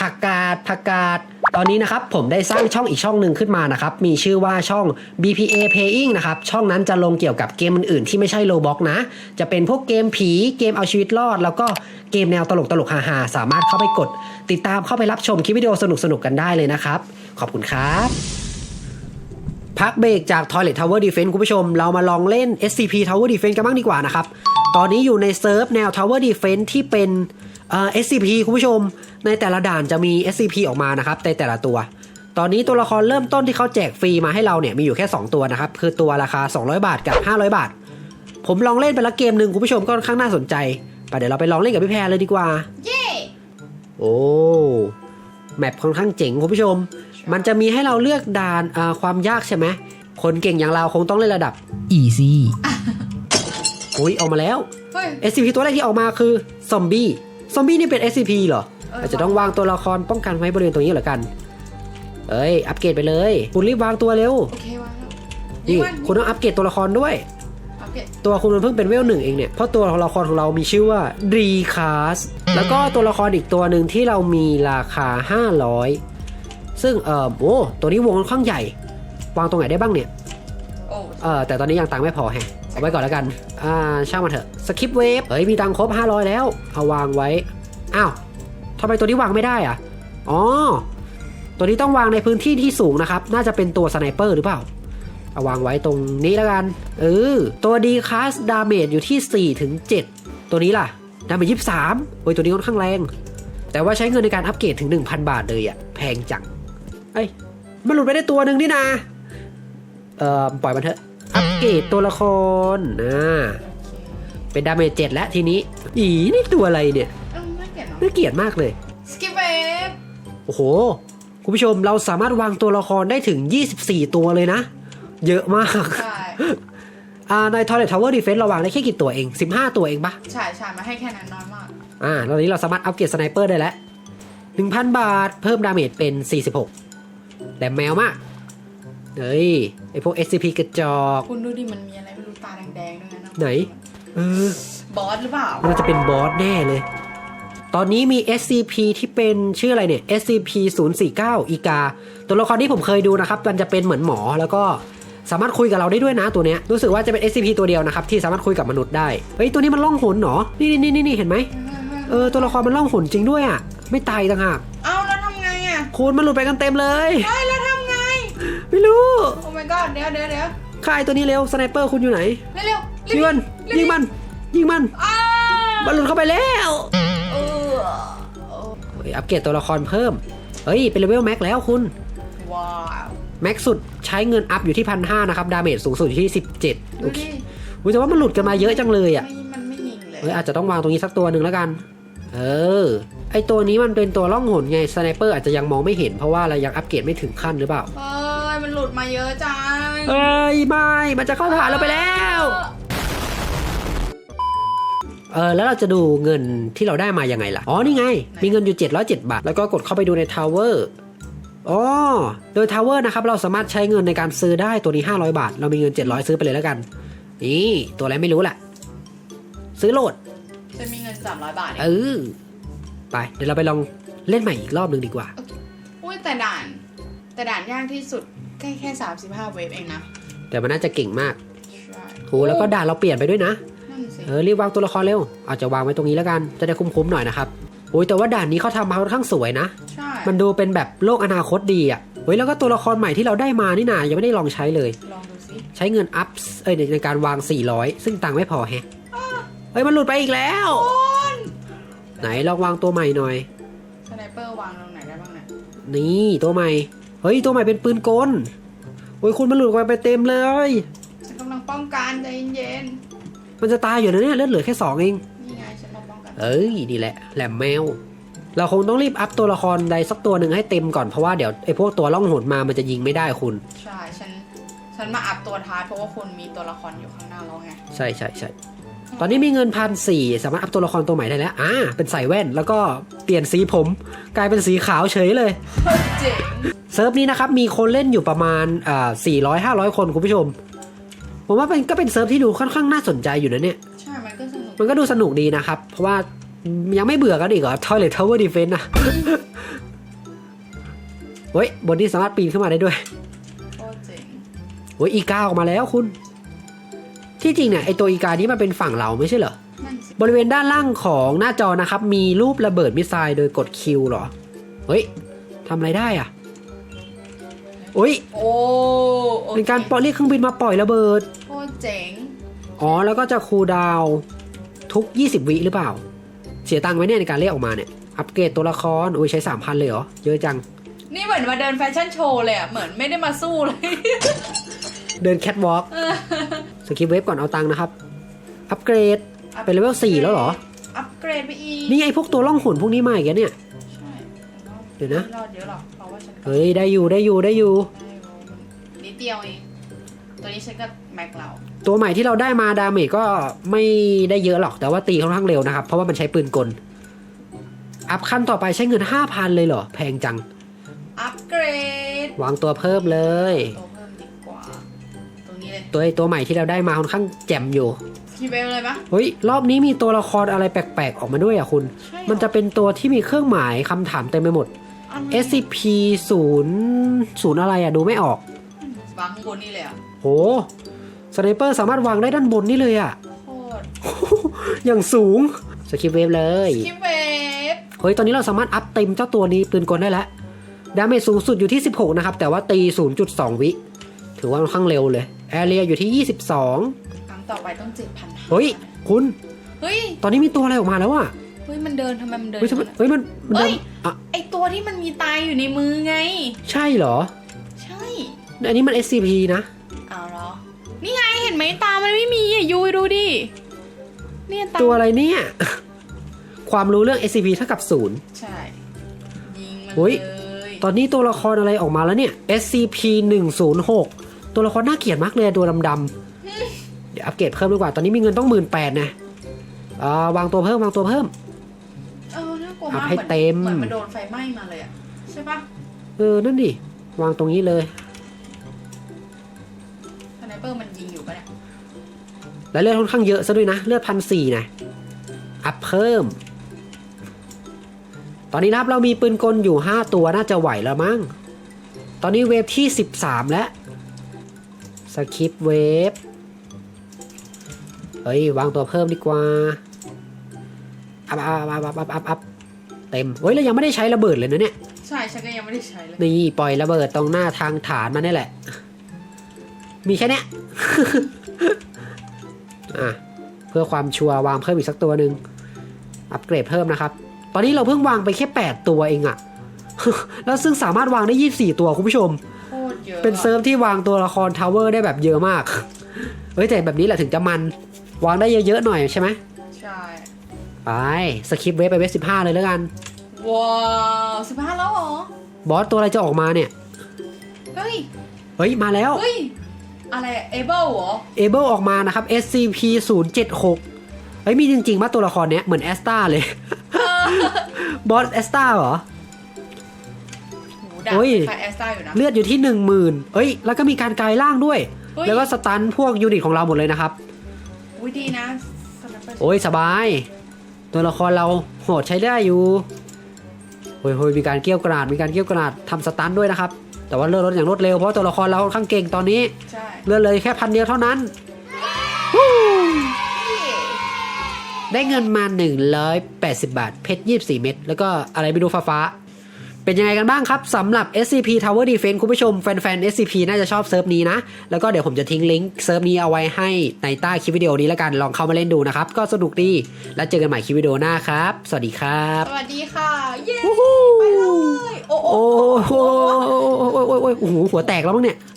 ผักกาดผักกาดตอนนี้นะครับผมได้สร้างช่องอีกช่องหนึ่งขึ้นมานะครับ มีชื่อว่าช่อง BPA Playing นะครับ ช่องนั้นจะลงเกี่ยวกับเกมอื่นๆ ที่ไม่ใช่โลบ็อกนะ จะเป็นพวกเกมผีเกมเอาชีวิตรอด แล้วก็เกมแนวตลกตลกๆฮาๆ สามารถเข้าไปกด ติดตามเข้าไปรับชมคลิปวิดีโอสนุกๆ กันได้เลยนะครับ ขอบคุณครับพักเบรกจาก Toilet Tower Defense คุณผู้ชม เรามาลองเล่น SCP Tower Defense กันบ้างดีกว่านะครับตอนนี้อยู่ในเซิร์ฟแนว Tower Defense ที่เป็น SCP คุณผู้ชม ในแต่ละด่านจะมี SCP ออกมานะครับในแต่ละตัว ตอนนี้ตัวละครเริ่มต้นที่เขาแจกฟรีมาให้เราเนี่ยมีอยู่แค่ 2 ตัวนะครับ คือตัวราคา 200 บาทกับ 500 บาท ผมลองเล่นไปแล้วเกมหนึ่งคุณผู้ชมก็ค่อนข้างน่าสนใจไปเดี๋ยวเราไปลองเล่นกับพี่แพรเลยดีกว่าเย่โอ้แมปค่อนข้างเจ๋งคุณผู้ชม มันจะมีให้เราเลือกด่านอ่าความยากใช่ไหมคนเก่งอย่างเราคงต้องเล่นระดับ easy อุ้ยออกมาแล้วเฮ้ย SCP ตัวแรกที่ออกมาคือซอมบี้ ซอมบี้นี่เป็น SCP เหรอเอออาจจะต้องวางตัวละครป้องกันไว้บริเวณตรงนี้เหรอกัน เอ้ย อัปเกรดไปเลย คุณรีบวางตัวเร็ว โอเควางแล้วนี่วันคุณต้องอัปเกรดตัวละครด้วย อัปเกรดตัวคุณมันเพิ่งเป็นเวลหนึ่งเองเนี่ย เพราะตัวละครของเรามีชื่อว่ารีคาสแล้วก็ตัวละครอีกตัวหนึ่งที่เรามีราคา 500 ซึ่งเออโอ้ตัวนี้วงค่อนข้างใหญ่ วางตรงไหนได้บ้างเนี่ย โอ้เออแต่ตอนนี้ยังตังค์ไม่พอแฮะ เอาไว้ก่อนแล้วกัน อ่า ช่างมันเถอะ สคริปเวฟ เฮ้ย มีตังครบ 500 แล้ว เอาวางไว้ อ้าวทำไมตัวนี้วางไม่ได้อะ อ๋อ ตัวนี้ต้องวางในพื้นที่ที่สูงนะครับ น่าจะเป็นตัวสไนเปอร์หรือเปล่า เอาวางไว้ตรงนี้แล้วกัน เออ ตัวดีคาสดาเมจอยู่ที่4ถึง7ตัวนี้ล่ะ ดาเมจ23โอ้ย ตัวนี้ค่อนข้างแรง แต่ว่าใช้เงินในการอัปเกรดถึง 1,000 บาทเลยอะ แพงจัง เอ้ย มันหลุดไปได้ตัวหนึ่งนี่นา เอ่อ ปล่อยมันเถอะ อัปเกรดตัวละครนะเป็นดาเมจเจ็ดแล้วทีนี้ อีนี่ตัวอะไรเนี่ยเอ้าไม่เกลียดเนาะน่าเกลียดมากเลย สกิปเวฟโอ้โห คุณผู้ชมเราสามารถวางตัวละครได้ถึง 24 ตัวเลยนะ เยอะมาก ใช่ อ่าใน Toilet Tower Defense เราวางได้แค่กี่ตัวเอง 15 ตัวเองปะใช่ใช่มาให้แค่นั้นน้อยมาก อ่าตอนนี้เราสามารถอัปเกรดสไนเปอร์ได้แล้ว 1,000 บาท เพิ่มดาเมจเป็น 46แต่แมวมาก เฮ้ย ไอพวก SCP กระจอก คุณดูดิมันมีอะไรไม่รู้ตาแดงๆด้วยนะไหน เออ บอสหรือเปล่าน่าจะเป็นบอสแน่เลย ตอนนี้มี SCP ที่เป็นชื่ออะไรเนี่ย SCP 0 4 9อีกา ตัวละครที่ผมเคยดูนะครับ มันจะเป็นเหมือนหมอแล้วก็สามารถคุยกับเราได้ด้วยนะตัวเนี้ยรู้สึกว่าจะเป็น SCP ตัวเดียวนะครับที่สามารถคุยกับมนุษย์ได้ เฮ้ยตัวนี้มันล่องหนเหรอ นี่นี่นี่นี่เห็นไหมเออตัวละครมันล่องหนจริงด้วยอะ ไม่ตายต่างหาก เอ้าแล้วทำไงอะคุณมันหลุดไปกันเต็มเลย เฮ้ยแล้วทำ ไงไม่รู้โอ้ my god เดี๋ยวเดี๋ยวเดี๋ยวค่ายตัวนี้เร็วสไนเปอร์คุณอยู่ไหนเร็วเร็วยิงมันยิงมันยิงมันอ้ามันหลุดเข้าไปแล้วเออเฮ้ยอัปเกรดตัวละครเพิ่มเฮ้ยเป็นเลเวลแม็กแล้วคุณว้าวแม็กสุดใช้เงินอัพอยู่ที่พันห้านะครับดาเมจสูงสุดอยู่ที่17ดูโอเคดิอุ๊ยแต่ว่ามันหลุดกันมาเยอะจังเลยอะ ไม่มันไม่ยิงเลยเฮ้ยอาจจะต้องวางตรงนี้สักตัวหนึ่งแล้วกัน เออ ไอตัวนี้มันเป็นตัวล่องหนไงสไนเปอร์อาจจะยังมองไม่เห็นเพราะว่าเรายังอัปเกรดไม่ถึงขั้นหรือเปล่า เอ้ยมันหลุ ดมาเยอะจังเอ้ยไม่ มันจะเข้าฐานเราไปแล้ว เออแล้วเราจะดูเงินที่เราได้มายังไงล่ะ อ๋อ นี่ไง มีเงินอยู่ 707 บาท แล้วก็กดเข้าไปดูในทาวเวอร์อ๋อโดยทาวเวอร์นะครับ เราสามารถใช้เงินในการซื้อได้ตัวนี้ 500 บาท เรามีเงิน 700 ซื้อไปเลยแล้วกัน นี่ ตัวอะไรไม่รู้แหละ ซื้อโหลดฉันมีเงิน 300 บาทเอเองอไป เดี๋ยวเราไปลองเล่นใหม่อีกรอบหนึ่งดีกว่าอุ้ยแต่ด่าน แต่ด่านยากที่สุด แค่แค่35เวฟเองนะแต่มันน่าจะเก่งมากใช่โหแล้วก็ด่านเราเปลี่ยนไปด้วยนะ นั่นสิเออรีบวางตัวละครเร็วอาจจะวางไว้ตรงนี้แล้วกันจะได้คุ้มๆหน่อยนะครับโอ้ยแต่ว่าด่านนี้เขาทำมาค่อนข้างสวยนะ ใช่มันดูเป็นแบบโลกอนาคตดีอะเฮ้ยแล้วก็ตัวละครใหม่ที่เราได้มานี่นายังไม่ได้ลองใช้เลย ลองดูสิใช้เงินอัพเอ้ยในการวาง 400 ซึ่งตังค์ไม่พอแฮะเฮ้ยมันหลุดไปอีกแล้วไหนลองวางตัวใหม่หน่อยสไนเปอร์วางตรงไหนได้บ้างเนี่ยนี่ตัวใหม่ เฮ้ยตัวใหม่เป็นปืนกลโอ้ยคุณมันหลุดไปเต็มเลยฉันกำลังป้องกันใจเย็นมันจะตายอยู่นะเนี่ยเลือดเหลือแค่สองเอง ๆนี่ไงฉันมาป้องกันเอ้ยนี่แหละแหลมแมว เราคงต้องรีบอัพตัวละครใดสักตัวหนึ่งให้เต็มก่อนเพราะว่าเดี๋ยวไอ้พวกตัวล่องหนมามันจะยิงไม่ได้คุณ ใช่ฉันฉันมาอัพตัวท้ายเพราะว่าคุณมีตัวละครอยู่ข้างหน้าเราไงใช่ใช่ใช่ ตอนนี้มีเงินพันสี่สามารถอัพตัวละครตัวใหม่ได้แล้วอ่าเป็นใส่แว่นแล้วก็เปลี่ยนสีผม กลายเป็นสีขาวเฉยเลยเจ๋งเซิร์ฟนี้นะครับมีคนเล่นอยู่ประมาณอ่าสี่ร้อยห้าร้อยคนคุณผู้ชม ผมว่าเป็นก็เป็นเซิร์ฟที่ดูค่อนข้างน่าสนใจอยู่นะเนี่ย ใช่ มันก็สนุก มันก็ดูสนุกดีนะครับ เพราะว่ายังไม่เบื่อกันอีกเหรอ Toilet Tower Defense นะเฮ้ยบนนี้สามารถปีนขึ้นมาได้ด้วยโคตรเจ๋งเฮ้ยอีกาออกมาแล้วคุณ ที่จริงเนี่ยไอตัวอีกานี้มันเป็นฝั่งเราไม่ใช่เหรอนั่นสิบริเวณด้านล่างของหน้าจอนะครับ มีรูประเบิดมิสไซล์โดยกดคิวเหรอ เฮ้ยทำอะไรได้อะโอ้ยโอ้โอคเป็นการปล่อยเรียกเครื่องบินมาปล่อยระเบิดโคตรเจ๋ง อ๋อแล้วก็จะคูลดาวน์ทุก 20 วิหรือเปล่า เสียตังค์ไหมเนี่ยในการเรียกออกมาเนี่ย อัปเกรดตัวละครโอ้ยใช้ 3,000 เลยเหรอ เยอะจัง นี่เหมือนมาเดินแฟชั่นโชว์เลยอะ เหมือนไม่ได้มาสู้เลย เดินแคทวอล์ก สกิปเวฟก่อนเอาตังค์นะครับ อัปเกรด เป็นเลเวล4แล้วเหรอ อัปเกรดไปอีกนี่ไอพวกตัวล่องหนพวกนี้มาอีกแล้วเนี่ย ใช่เดี๋ยวนะไม่รอดเยอะหรอกเพราะว่าฉันก็เฮ้ย ได้อยู่ได้อยู่ได้อยู่ได้รู้นิดเดียวเองตัวนี้ฉันก็แม็กเราตัวใหม่ที่เราได้มาดาเมจก็ไม่ได้เยอะหรอกแต่ว่าตีค่อนข้างเร็วนะครับ เพราะว่ามันใช้ปืนกล อัพขั้นต่อไปใช้เงิน 5,000 เลยเหรอ แพงจัง อัปเกรด วางตัวเพิ่มเลย ตัวเพิ่มดีกว่า ตรงนี้เลยตัวไอ้ตัวใหม่ที่เราได้มาค่อนข้างแจ่มอยู่คีย์เบลเลยปะเฮ้ยรอบนี้มีตัวละครอะไรแปลกๆออกมาด้วยอะคุณ ใช่เหรอมันจะเป็นตัวที่มีเครื่องหมายคำถามเต็มไปหมดอะไร SCP 0 0อะไรอะดูไม่ออก วางข้างบนนี่เลยอะโหสไนเปอร์สามารถวางได้ด้านบนนี่เลยอะ โคตรอย่างสูงสกิปเวฟเลย คีย์เบฟเฮ้ย ตอนนี้เราสามารถอัพเต็มเจ้าตัวนี้ปืนกลได้แล้ว ดาเมจสูงสุดอยู่ที่ 16 นะครับ แต่ว่าตี 0.2 วิ ถือว่าค่อนข้างเร็วเลย แอเรียอยู่ที่ 22ครั้งต่อไปต้องเจ็ดพันเฮ้ย คุณ เฮ้ย ตอนนี้มีตัวอะไรออกมาแล้วอะเฮ้ย มันเดินทำไมมันเดิน เฮ้ยทำไมเฮ้ยมันมันเฮ้เดินยอะไอตัวที่มันมีตายอยู่ในมือไง ใช่เหรอ ใช่ อันนี้มัน SCP นะอ้าวเหรอ นี่ไงเห็นไหมตา มันไม่มีอะยูดูดิ เนี่ยตา ตัวอะไรเนี่ย ความรู้เรื่อง SCP เท่ากับศูนย์ ใช่ ยิงมันเฮ้ย เลยตอนนี้ตัวละครอะไรออกมาแล้วเนี่ย SCP 106 ตัวละครน่าเกลียดมากเลยอะตัวดำๆเดี๋ยวอัปเกรดเพิ่มดีกว่า ตอนนี้มีเงินต้องหมื่นแปดนะอ่าวางตัวเพิ่มวางตัวเพิ่ม เออน่ากลัวอัมาพกให้เหมือนเต็ม เหมือนมันโดนไฟไหม้มาเลยอะใช่ปะเออนั่นดิวางตรงนี้เลย สไนเปอร์มันยิงอยู่ปะเนี่ยแล้วเลือดค่อนข้างเยอะซะด้วยนะ เลือดพันสี่นะ อัพเพิ่ม ตอนนี้นะครับเรามีปืนกลอยู่ 5 ตัวน่าจะไหวแล้วมั้ง ตอนนี้เวฟที่ 13 แล้ว สคิปเวฟเฮ้ยวางตัวเพิ่มดีกว่าอัพอัพอัพอัพอัพอัพอัพเต็มเฮ้ยเรายังไม่ได้ใช้ระเบิดเลยนะเนี่ย ใช่ฉันก็ยังไม่ได้ใช้เลย นี่ปล่อยระเบิดตรงหน้าทางฐานมานี่แหละ มีแค่เนี้ย อะ เพื่อความชัวร์วางเพิ่มอีกสักตัวหนึ่งอัปเกรดเพิ่มนะครับ ตอนนี้เราเพิ่งวางไปแค่ 8 ตัวเองอะแล้วซึ่งสามารถวางได้ 24 ตัวคุณผู้ชมโคตรเยอะเป็นเซิร์ฟที่วางตัวละครทาวเวอร์ได้แบบเยอะมาก เฮ้ยแต่แบบนี้แหละถึงจะมัน วางได้เยอะๆหน่อยใช่ไหมใช่ไปสคิปเวฟไปเวฟสิบห้าเลยแล้วกัน ว้าวสิบห้าแล้วเหรอบอสตัวอะไรจะออกมาเนี่ย เฮ้ย เฮ้ย มาแล้ว เฮ้ย อะไรเอเบิลเหรอเอเบิลออกมานะครับ SCP 0 7 6เฮ้ยมีจริงๆว่าตัวละครเนี้ยเหมือนแอสตาเลย บอสแอสตาเหรอ หูดับโอ้ย คล้ายแอสตาอยู่นะ เลือดอยู่ที่ 1 0,000เอ้ย แล้วก็มีการกลายร่างด้วย เฮ้ย แล้วก็สตันพวกยูนิตของเราหมดเลยนะครับ อุ้ยดีนะสไนเปอร์โอ้ยสบาย ตัวละครเราโหดใช้ได้อยู่โอ้ยโอ้ยมีการเกี้ยวกราด มีการเกี้ยวกราดทำสตันด้วยนะครับ แต่ว่าเลือดลดอย่างรวดเร็ว เพราะว่าตัวละครเราค่อนข้างเก่งตอนนี้ ใช่เลือดเลยแค่พันเดียวเท่านั้นได้เงินมา 180 บาท เพชร 24 เม็ด แล้วก็อะไรไม่รู้ฟ้าๆ เป็นยังไงกันบ้างครับสำหรับ SCP Tower Defense คุณผู้ชมแฟนๆ SCP น่าจะชอบเซิร์ฟนี้นะ แล้วก็เดี๋ยวผมจะทิ้งลิงก์เซิร์ฟนี้เอาไว้ให้ในใต้คลิปวิดีโอนี้แล้วกันลองเข้ามาเล่นดูนะครับ ก็สนุกดี แล้วเจอกันใหม่คลิปวิดีโอหน้าครับ สวัสดีครับ สวัสดีค่ะ เย้วู้ฮู้ไปเลยโอ้โหโอ้โหโอ้โหโอ้โหโอ้โหหัวแตกแล้วมั้งเนี่ย